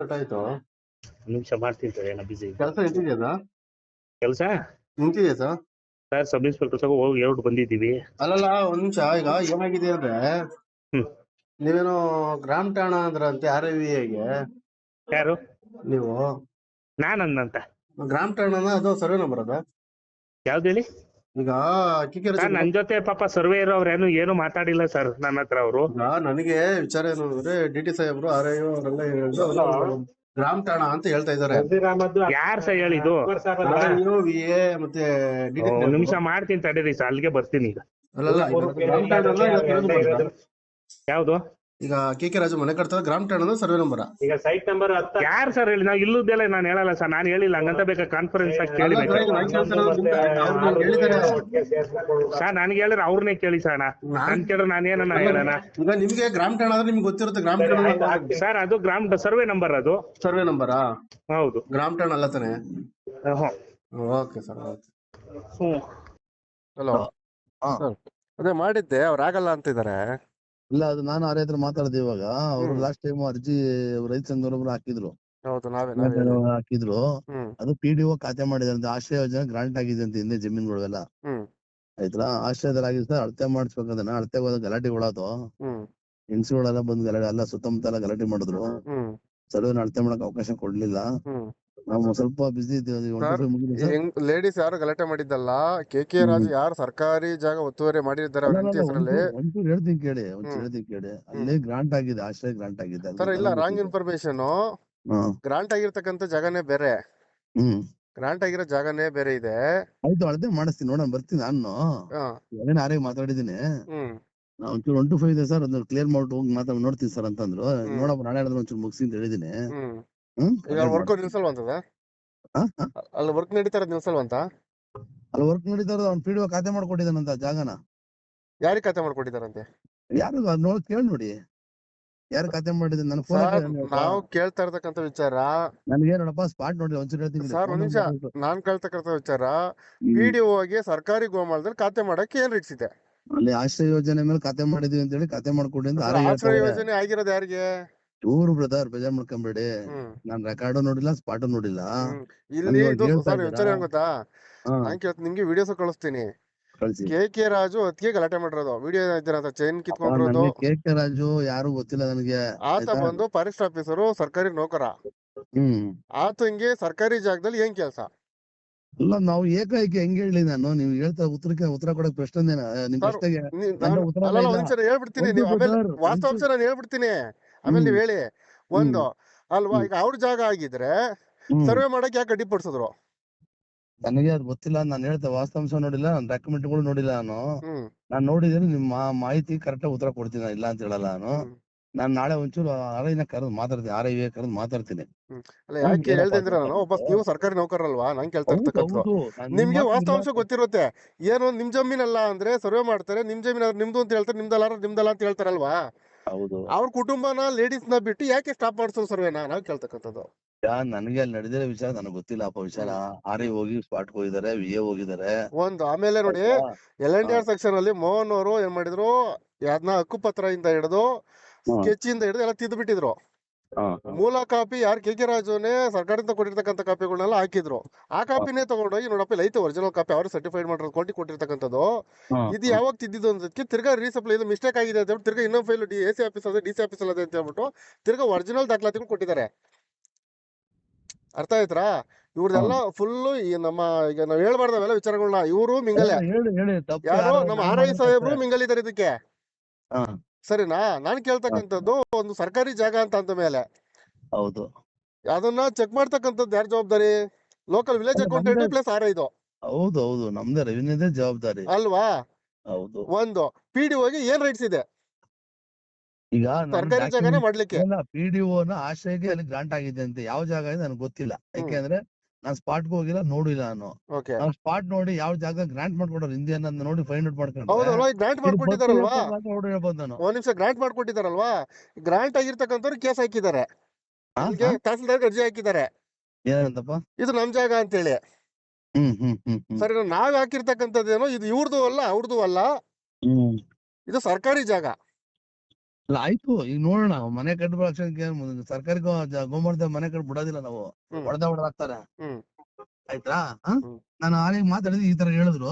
ಕಟ್ಟಾಯ್ತು ಒಂದ್ ನಿಮಿಷ ಮಾಡ್ತೀನಿ ಸರ್ ಏನೋ ಬಿಸಿ ಕೆಲಸ ನಿಂತಿದ್ಯಾ ಕೆಲಸ? ನಿಂತಿದ್ಯಾ ಸರ್? ಸರ್ ಸಬ್ ಇನ್ಸ್ಪೆಕ್ಟರ್ ಸಹ ಹೋಗಿ ಎರಡು ಬಂದಿದ್ದೀವಿ. ಅಲ್ಲಲ್ಲ ಒಂದ್ ನಿಮಿಷ ಈಗ ಏನಾಗಿದೆ ಅಂದ್ರೆ ಹ್ಮ್. ನೀವೇನೋ ಗ್ರಾಮ್ ಠಾಣ ಅಂದ್ರಂತೆ ಆರ್ಗೆ? ಯಾರು? ನೀವು? ನಾನಂದಂತ. ಗ್ರಾಮ ಠಾಣನ ಅದು ಸರ್ವೆ ನಂಬರ್ ಅದ? ಯಾವ್ದು ಹೇಳಿ? ಈಗ ಸರ್ ನನ್ ಜೊತೆ ಪಾಪ ಸರ್ವೆ ಅವ್ರೇನು ಏನು ಮಾತಾಡಿಲ್ಲ ಸರ್ ನನ್ನ ಹತ್ರ ಅವರು. ಈಗ ನನಗೆ ವಿಚಾರ ಏನು ಅಂದ್ರೆ ಡಿ ಟಿ ಸಾಹೇಬ್ರು ಆರ್ ಐ ಅವರೆಲ್ಲ ಹೇಳಿದ್ರು. ಅವ್ರು ಗ್ರಾಮ್ ಠಾಣ ಅಂತ ಹೇಳ್ತಾ ಇದಾರೆ ಯಾರ್ ಸರ್ ಎ ಮತ್ತೆ ಡಿ ಟಿ ಒಂದ್ ನಿಮಿಷ ಮಾಡ್ತೀನಿ ತಡೀರಿ ಸರ್ ಅಲ್ಲಿಗೆ ಬರ್ತೀನಿ ಈಗ. ಅಲ್ಲಲ್ಲ ಠಾಣ ಅಲ್ಲ, ಯಾವ್ದು? ಈಗ ಕೆ ಕೆ ರಾಜು ಮನೆ ಕಟ್ತಾರೆ ಗ್ರಾಮ ಠಾಣದ ಸರ್ವೆ ನಂಬರ್. ಈಗ ಸೈಟ್ ನಂಬರ್ ಹತ್ತ. ಯಾರ್ ಸರ್ ಹೇಳಿ? ನಾವು ಇಲ್ಲದೆಲ್ಲ ನಾನು ಹೇಳಲ್ಲ ಸರ್ ನಾನು ಹೇಳಿಲ್ಲ ಹಂಗಂತ ಬೇಕಾ ಕಾನ್ಫರೆನ್ಸ್ ಆಗಿ ಹೇಳಿದ್ದಾರೆ ಸರ್ ನನ್ಗೆ ಹೇಳಿದ್ರೆ ಅವ್ರನ್ನೇ ಕೇಳಿ ಸರ್ ನಾನ್ ಕೇಳಿದ್ರೆ ನಾನು ಏನನ್ನ ಹೇಳಣ? ಈಗ ನಿಮ್ಗೆ ಗ್ರಾಮ ಠಾಣ ಅಂದ್ರೆ ನಿಮ್ಗೆ ಗೊತ್ತಿರುತ್ತೆ ಗ್ರಾಮ ಠಾಣ ಸರ್ ಅದು ಗ್ರಾಮ ಸರ್ವೆ ನಂಬರ್ ಅದು. Survey number? ಹೌದು. ಗ್ರಾಮ ಠಾಣ ಅಲ್ಲ ತಾನೆ. Okay sir okay. ಹ್ಮ್. ಹಲೋ. ಅದೇ ಮಾಡಿದ್ದೆ ಅವ್ರು ಆಗಲ್ಲ ಅಂತಿದ್ದಾರೆ ಇಲ್ಲ ಅದು ನಾನು ಅವ್ರ ಹತ್ರ ಮಾತಾಡ್ದೆ ಇವಾಗ. ಅವ್ರು. ಲಾಸ್ಟ್ ಟೈಮ್ ಅರ್ಜಿ ರೈತ ಸಂಘದವ್ರು ಹಾಕಿದ್ರು. ಹೌದು ನಾವೇ ನಾವೇ ಹಾಕಿದ್ರು. ಹ್ಮ್. ಅದು ಪಿ ಡಿ ಒ ಖಾತೆ ಮಾಡಿದೆ ಅಂತ ಆಶ್ರಯ ಯೋಜನೆ ಗ್ರಾಂಟ್ ಆಗಿದೆ ಅಂತ ಹಿಂದೆ ಜಮೀನುಗಳೆಲ್ಲ ಹ್ಮ್. ಆಯ್ತಾ ಆಶ್ರಯದಲ್ಲಿ ಆಗಿದೆ ಸರ್ ಅಳತೆ ಮಾಡಿಸ್ಬೇಕಂದ್ರೆ ಅಳತೆ ಹೋದ ಗಲಾಟೆ ಒಳದು ಹ್ಮ್. ಹೆಂಗಸುಗಳೆಲ್ಲ ಬಂದು ಗಲಾಟೆ ಎಲ್ಲ ಸುತ್ತಮುತ್ತ ಎಲ್ಲ ಗಲಾಟೆ ಮಾಡಿದ್ರು. ಹ್ಮ್. ಸರ್ವೇನ ಅಳತೆ ಮಾಡಕ್ ಅವಕಾಶ ಕೊಡ್ಲಿಲ್ಲ. ಹ್ಮ್. ನಾವು ಸ್ವಲ್ಪ ಬಿಸಿ ಲೇಡೀಸ್ ಯಾರು ಗಲಾಟೆ ಮಾಡಿದ್ದಲ್ಲ? K K. ರಾಜು ಯಾರು ಸರ್ಕಾರಿ ಜಾಗ ಒತ್ತುವರಿ ಮಾಡಿದ್ದಾರೆ ಅವ್ರ ಹೆಸರಲ್ಲಿ? ಒಂಚೂರು- ಹೇಳ್ತೀನಿ ಕೇಳಿ ಒಂಚೂರು. ಹೇಳ್ತೀನಿ ಕೇಳಿ. ಅಲ್ಲಿ ಗ್ರಾಂಟ್ ಆಗಿದೆ ಆಶ್ರಯ ಗ್ರಾಂಟ್ ಆಗಿದೆ ಸರ್ ಇಲ್ಲ ರಾಂಗ್. ಇನ್ಫಾರ್ಮೇಶನ್ ಗ್ರಾಂಟ್ ಆಗಿರ್ತಕ್ಕಂತ ಜಾಗನೇ ಬೇರೆ. ಹ್ಮ್. ಗ್ರಾಂಟ್ ಆಗಿರೋ ಜಾಗನೇ ಬೇರೆ ಇದೆ. ಆಯ್ತು ಅಳತೆ ಮಾಡಿಸ್ತೀನಿ ನೋಡೋಣ ಬರ್ತೀನಿ ನಾನು. ಏನೇನು ಆರೇ ಮಾತಾಡಿದ್ದೀನಿ. ಒಂಚೂರು ಒನ್ ಟು ಫೈವ್ ಇದೆ ಸರ್ ಅದನ್ನ ಕ್ಲಿಯರ್ ಮಾಡ್ಬಿಟ್ಟು ಹೋಗಿ ಮಾತಾಡ್ ನೋಡ್ತೀನಿ ಸರ್ ಅಂತಂದ್ರು. ನೋಡಪ್ಪ ನಾಳೆ ಹೇಳಿದ್ರೆ ಒಂಚೂರು ಮುಗಿಸಿ ಅಂತ ಹೇಳಿದೀನಿ ಹ್ಮ್ ವರ್ಕ್ ಆ? ಆ? ಅಲ್ಲಿ ವರ್ಕ್ ನಡೀತಾರ ನಿಲ್ಸಲ್ವಂತ? ಅಲ್ಲಿ ವರ್ಕ್ ನಡೀತಾರ ಇರೋದು ಅವ್ನು ಪಿ ಡಿ ಖಾತೆ ಮಾಡ್ಕೊಟ್ಟಿದ್ದಾನಂತ ಜಾಗನ. ಯಾರಿಗೆ ಖಾತೆ ಮಾಡ್ಕೊಟ್ಟಿದಾರಂತೆ ಯಾರು ಅದ್ ನೋಡಿ ಕೇಳಿ ನೋಡಿ. ಯಾರು ಖಾತೆ ಮಾಡಿದ ನನ್ನ ಫೋನ್ ಸರ್ ನಾವು ಕೇಳ್ತಾ ಇರ್ತಕ್ಕಂಥ ವಿಚಾರ ನನಗೆ ನೋಡಪ್ಪ ಸ್ಪಾಟ್ ನೋಡಿ ಒಂಚೂರು ಹೇಳ್ತೀನಿ ಸರ್, ಒಂದ್ ನಿಮಿಷ. ನಾನ್ ಕೇಳ್ತಕ್ಕಂಥ ವಿಚಾರ ಪಿಡಿಒಗೆ ಸರ್ಕಾರಿ ಗೋಮಾಳದಲ್ಲಿ ಖಾತೆ ಮಾಡಕ್ಕೆ ಏನ್ ರಿಕ್ಸ್ ಇದೆ ಅಲ್ಲಿ ಆಶ್ರಯ ಯೋಜನೆ ಮೇಲೆ ಖಾತೆ ಮಾಡಿದ್ವಿ ಅಂತ ಹೇಳಿ ಖಾತೆ ಮಾಡ್ಕೊಡಿ ಅಂತ ಆರೇ ಆಶ್ರಯ ಹೇಳ್ತಾರೆ ಯೋಜನೆ ಆಗಿರೋದು ಯಾರಿಗೆ? ಇವ್ರು ಬ್ರದರ್ ಬೇಜಾರ್ ಮಾಡ್ಕೊಂಬೇಡಿ. ನಾನ್ ರೆಕಾರ್ಡ್ ನೋಡಿಲ್ಲ ಸ್ಪಾಟ್ ನೋಡಿಲ್ಲ. ಇಲ್ಲಿ? ಏನ್ ಗೊತ್ತಾ ನಾನ್ ಕೇಳ್ತೀನಿ ನಿಮ್ಗೆ ವಿಡಿಯೋಸ್ ಕಳಿಸ್ತೀನಿ. ಕಳ್ಸಿ. ಕೆ ಕೆ ರಾಜು ಅತ್ಗೆ ಗಲಾಟೆ ಮಾಡಿರೋದು. ವಿಡಿಯೋ ಇದ್ದೀರ ಚೈನ್ ಕಿತ್ಕೊಂಡಿರೋದು ಕೆ ಕೆ ರಾಜು ಯಾರು ಗೊತ್ತಿಲ್ಲ ನನಗೆ. ಆತ? ಬಂದು ಫಾರೆಸ್ಟ್ ಆಫೀಸರು ಸರ್ಕಾರಿ ನೌಕರ. ಹ್ಮ್. ಆತ ಹಿಂಗೆ ಸರ್ಕಾರಿ ಜಾಗದಲ್ಲಿ ಏನ್ ಕೆಲಸ? ಅಲ್ಲ ನಾವು ಏಕಾಏಕಿ ಹೆಂಗ್ ಹೇಳಿ ನಾನು? ನೀವು ಹೇಳ್ತಾ ಉತ್ತರಕ್ಕೆ ಉತ್ತರ ಕೊಡಕ್ ಪ್ರಶ್ನೆ ನಿಮ್ ಪ್ರಶ್ನೆಗೆ ಹೇಳ್ಬಿಡ್ತೀನಿ ವಾಸ್ತವಾಂಶ ನಾನು ಹೇಳ್ಬಿಡ್ತೀನಿ. ಆಮೇಲೆ ನೀವ್ ಹೇಳಿ ಒಂದು ಅಲ್ವಾ ಈಗ ಅವ್ರ ಜಾಗ ಆಗಿದ್ರೆ ಸರ್ವೆ ಮಾಡಕ್ ಯಾಕೆ ಅಡ್ಡಿಪಡಿಸಿದ್ರು ನನಗೆ ಅದು ಗೊತ್ತಿಲ್ಲ. ನಾನು ಹೇಳ್ತೆ ವಾಸ್ತವಾಂಶ ನೋಡಿಲ್ಲ ಡಾಕ್ಯುಮೆಂಟ್ಗಳು ನೋಡಿಲ್ಲ ನಾನು. ನಾನು ನೋಡಿದ್ರೆ ನಿಮ್ಮ ಮಾಹಿತಿ ಕರೆಕ್ಟ್ ಉತ್ತರ ಕೊಡ್ತೀನಿ ನಾನು ಇಲ್ಲ ಅಂತ ಹೇಳಲ್ಲ ನಾನು. ನಾನು ನಾಳೆ ಒಂಚೂರು ಆರೈನ ಕರೆದು ಮಾತಾಡ್ತೀನಿ ಆರ್ ಐ ಕರೆದು ಮಾತಾಡ್ತೀನಿ. ಅಲ್ಲ ಯಾಕೆ ಹೇಳ್ದೆ ಅಂದ್ರೆ ನಾನು ಒಬ್ಬ ನೀವು ಸರ್ಕಾರಿ ನೌಕರಲ್ವಾ ನಂಗೆ ಕೇಳ್ತಾ ಇರ್ತಕ್ಕಂಥದ್ದು. ನಾನ್ ನಿಮ್ಗೆ ವಾಸ್ತವಾಂಶ ಗೊತ್ತಿರುತ್ತೆ. ಏನು ನಿಮ್ ಜಮೀನಲ್ಲ ಅಂದ್ರೆ ಸರ್ವೆ ಮಾಡ್ತಾರೆ ನಿಮ್ ಜಮೀನ್ ನಿಮ್ದು ಅಂತ ಹೇಳ್ತಾರೆ ನಿಮ್ದಲ್ಲ ನಿಮ್ದಲ್ಲ ಅಂತ ಹೇಳ್ತಾರಲ್ವಾ? ಹೌದು. ಅವ್ರ ಕುಟುಂಬನ ಲೇಡೀಸ್ನ ಬಿಟ್ಟು ಯಾಕೆ ಸ್ಟಾಪ್ ಮಾಡಿಸೋ ಸರ್ವೆನ ನಾವು ಕೇಳ್ತಕ್ಕಂಥದ್ದು. ಯಾ ನನಗೆ ಅಲ್ಲಿ ನಡೆದಿರೋ ವಿಚಾರ ನನಗೆ ಗೊತ್ತಿಲ್ಲ. ಅಪ್ಪ ವಿಚಾರ. ಆರ್ ಐ ಹೋಗಿ ಸ್ಪಾಟ್ ಹೋಗಿದ್ದಾರೆ ವಿ ಎ ಹೋಗಿದ್ದಾರೆ ಒಂದು ಆಮೇಲೆ ನೋಡಿ L N D R section ಅಲ್ಲಿ ಮೋಹನ್ ಅವರು ಏನ್ ಮಾಡಿದ್ರು ಯಾವ್ದನ್ನ ಹಕ್ಕುಪತ್ರ ಇಂದ ಹಿಡಿದು. ಸ್ಕೆಚ್ ಇಂದ ಹಿಡಿದು ಎಲ್ಲ ತಿದ್ದು ಬಿಟ್ಟಿದ್ರು. ಮೂಲ ಕಾಪಿ ಯಾರು ಕೆ ಕೆ ರಾಜುನೇ ಸರ್ಕಾರದಿಂದ ಕೊಟ್ಟಿರ್ತಕ್ಕಂಥ ಕಾಪಿಗಳನ್ನೆಲ್ಲ ಹಾಕಿದ್ರು. ಆ ಕಾಪಿನೇ ತಗೊಂಡೋಗಿ ನೋಡಪ್ಪ ಇಲ್ಲಿ ಐತೆ ಒರಿಜಿನಲ್ ಕಾಪಿ ಅವರು ಸರ್ಟಿಫೈಡ್ ಮಾಡಿರೋದು ಕೊಟ್ಟಿ ಕೊಟ್ಟಿರ್ತಕ್ಕಂಥದ್ದು. ಇದು ಯಾವಾಗ ತಿದ್ದಿದ್ದು ಅಂದಕ್ಕೆ ತಿರ್ಗಾ ರೀಸಪ್ಲೈ ಇದು ಮಿಸ್ಟೇಕ್ ಆಗಿದೆ ಅಂತ ಹೇಳ್ಬಿಟ್ಟು ತಿರ್ಗಾ ಇನ್ನೊಂದು file D A C office ಅದೇ ಡಿ ಸಿ ಆಫೀಸ್ ಅಲ್ಲದೆ ಅಂತ ಹೇಳ್ಬಿಟ್ಟು ತಿರ್ಗಾ ಒರಿಜಿನಲ್ ದಾಖಲಾತಿಗಳು ಕೊಟ್ಟಿದ್ದಾರೆ. ಅರ್ಥ ಆಯ್ತಾ ಇವ್ರದೆಲ್ಲ ಫುಲ್ಲು ಈ ನಮ್ಮ ಈಗ ನಾವ್ ಹೇಳ್ಬಾರ್ದವೆಲ್ಲ ವಿಚಾರಗಳನ್ನ ಇವರು ಮಿಂಗಲೆ ಹೇಳಿ ಹೇಳಿ ಯಾರು ನಮ್ಮ ಆರ್ ಐ ಸಾಹೇಬ್ರು ಮಿಂಗಲ್ ಇದಕ್ಕೆ. ಸರಿನಾ? ನಾನ್ ಕೇಳ್ತಕ್ಕಂಥದ್ದು ಒಂದು ಸರ್ಕಾರಿ ಜಾಗ ಅಂತ ಅಂದ ಮೇಲೆ. ಹೌದು. ಅದನ್ನ ಚೆಕ್ ಮಾಡ್ತಕ್ಕಂಥದ್ದು ಯಾರ ಜವಾಬ್ದಾರಿ? Local village accountant. Plus R ಐದು ಹೌದು ಹೌದು. ನಮ್ದೇ ರೆವಿನ್ಯೂದೇ ಜವಾಬ್ದಾರಿ. ಅಲ್ವಾ? ಹೌದು. ಒಂದು ಪಿ ಡಿ ಓಗೆ ಏನ್ ರೈಟ್ಸ್ ಇದೆ? ಈಗ ಸರ್ಕಾರಿ ಜಾಗನೇ ಮಾಡ್ಲಿಕ್ಕೆ. ಪಿ ಡಿ ನ ಆಶ್ರಯಕ್ಕೆ ಅಲ್ಲಿ ಗ್ರಾಂಟ್ ಆಗಿದೆ ಅಂತ ಯಾವ ಜಾಗ ಇದೆ ನನಗೆ ಗೊತ್ತಿಲ್ಲ. ಯಾಕೆಂದ್ರೆ ನಾನ್ ಸ್ಪಾಟ್ ಹೋಗಿಲ್ಲ ನೋಡಿಲ್ಲ ನಾನು. ಓಕೆ ನಾವು ಸ್ಪಾಟ್ ನೋಡಿ ಯಾವ ಜಾಗ ಗ್ರಾಂಟ್ ಮಾಡ್ಕೊಡೋರು. ಹಿಂದೆ ಅನ್ನೋದ್ ನೋಡಿ ಫೈಂಡ್ ಔಟ್ ಹೌದಲ್ವಾ ಗ್ರಾಂಟ್ ಮಾಡ್ಕೊಟ್ಟಿದಾರಲ್ವಾ ಅಂತ ಹೇಳ್ಬೋದು ನಾನು. ಒಂದ್ ನಿಮಿಷ ಗ್ರಾಂಟ್ ಮಾಡ್ಕೊಟ್ಟಿದಾರಲ್ವಾ ಗ್ರಾಂಟ್ ಆಗಿರ್ತಕ್ಕಂಥವ್ರು ಕೇಸ್ ಹಾಕಿದ್ದಾರೆ. ತಹಸೀಲ್ದಾರ್ ಅರ್ಜಿ ಹಾಕಿದ್ದಾರೆ. ಏನಂತಪ್ಪ ಇದು ನಮ್ ಜಾಗ ಅಂತ ಹೇಳಿ ಹ್ಮ್ ಹ್ಮ್ ಹ್ಮ್. ಸರಿ ನಾವ್ ಹಾಕಿರ್ತಕ್ಕಂಥದ್ದೇನೋ ಇದು ಇವ್ರದ್ದು ಅಲ್ಲ ಅವ್ರದ್ದು ಅಲ್ಲ. ಇದು ಸರ್ಕಾರಿ ಜಾಗ. ಅಲ್ಲ ಆಯ್ತು. ಈಗ ನೋಡೋಣ ಮನೆ ಕಟ್ಟ ಸರ್ಕಾರಿ ಗೋಮರ್ದ ಮನೆ ಕಟ್ಟ ಬಿಡೋದಿಲ್ಲ ನಾವು. ಹೊಡೆದ ಹೊಡೆದಾಕ್ತಾರೆ. ಆಯ್ತಾ. ನಾನು ಆಗ ಮಾತಾಡಿದ್ರೆ ಈ ತರ ಹೇಳಿದ್ರು.